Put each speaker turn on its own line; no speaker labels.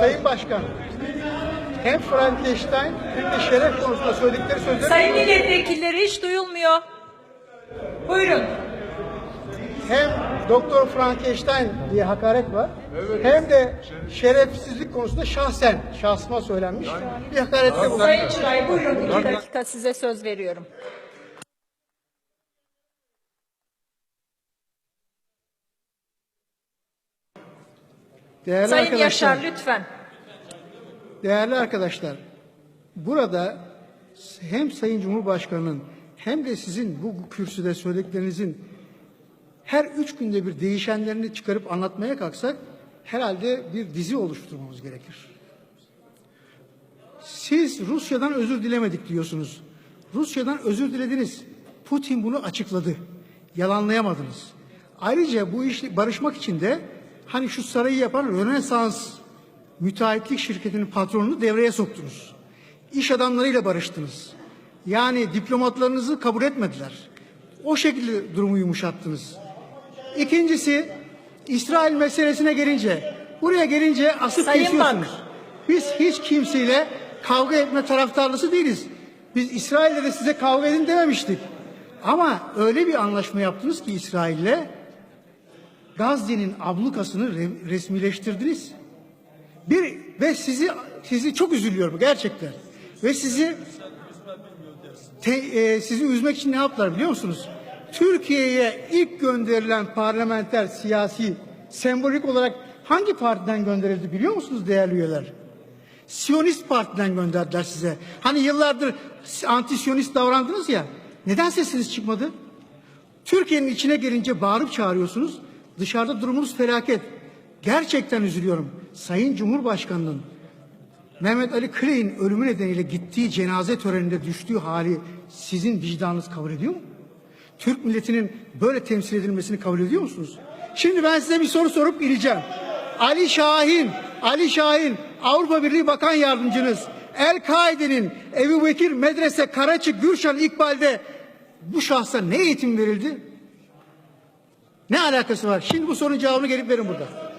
Sayın Başkan, hem Frankenstein hem de şeref konusunda söyledikleri sözleri
Sayın milletvekilleri hiç duyulmuyor. Buyurun.
hem Doktor Frankenstein diye hakaret var hem de şerefsizlik konusunda şahsen şahsıma söylenmiş bir hakarette bulundu.
Sayın Çıray buyurun. İki dakika size söz veriyorum.
Değerli
Sayın
arkadaşlar,
Yaşar lütfen.
değerli arkadaşlar, burada hem Sayın Cumhurbaşkanı'nın hem de sizin bu kürsüde söylediklerinizin her üç günde bir değişenlerini çıkarıp anlatmaya kalksak herhalde bir dizi oluşturmamız gerekir. Siz Rusya'dan özür dilemedik diyorsunuz. Rusya'dan özür dilediniz. Putin bunu açıkladı. Yalanlayamadınız. Ayrıca bu iş barışmak için de hani şu sarayı yapan Rönesans müteahhitlik şirketinin patronunu devreye soktunuz. İş adamlarıyla barıştınız. Yani diplomatlarınızı kabul etmediler. O şekilde durumu yumuşattınız. İkincisi İsrail meselesine gelince buraya gelince asıp
Sayın
kesiyorsunuz.
Bak.
Biz hiç kimseyle kavga etme taraftarlısı değiliz. Biz İsrail'le de size kavga edin dememiştik. Ama öyle bir anlaşma yaptınız ki İsrail'le Gazze'nin ablukasını re- resmileştirdiniz. Bir ve sizi sizi çok üzülüyorum gerçekten. Ve sizi te- e, sizi üzmek için ne yaptılar biliyor musunuz? Türkiye'ye ilk gönderilen parlamenter siyasi sembolik olarak hangi partiden gönderildi biliyor musunuz değerli üyeler? Siyonist partiden gönderdiler size. Hani yıllardır anti-siyonist davrandınız ya. Neden sesiniz çıkmadı? Türkiye'nin içine gelince bağırıp çağırıyorsunuz. Dışarıda durumunuz felaket. Gerçekten üzülüyorum. Sayın Cumhurbaşkanı'nın Mehmet Ali Kırey'in ölümü nedeniyle gittiği cenaze töreninde düştüğü hali sizin vicdanınız kabul ediyor mu? Türk milletinin böyle temsil edilmesini kabul ediyor musunuz? Şimdi ben size bir soru sorup bileceğim. Ali Şahin, Ali Şahin, Avrupa Birliği Bakan Yardımcınız, El-Kaide'nin Ebu Bekir Medrese Karaçı Gürşan İkbal'de bu şahsa ne eğitim verildi? Ne alakası var? Şimdi bu sorunun cevabını gelip verin burada.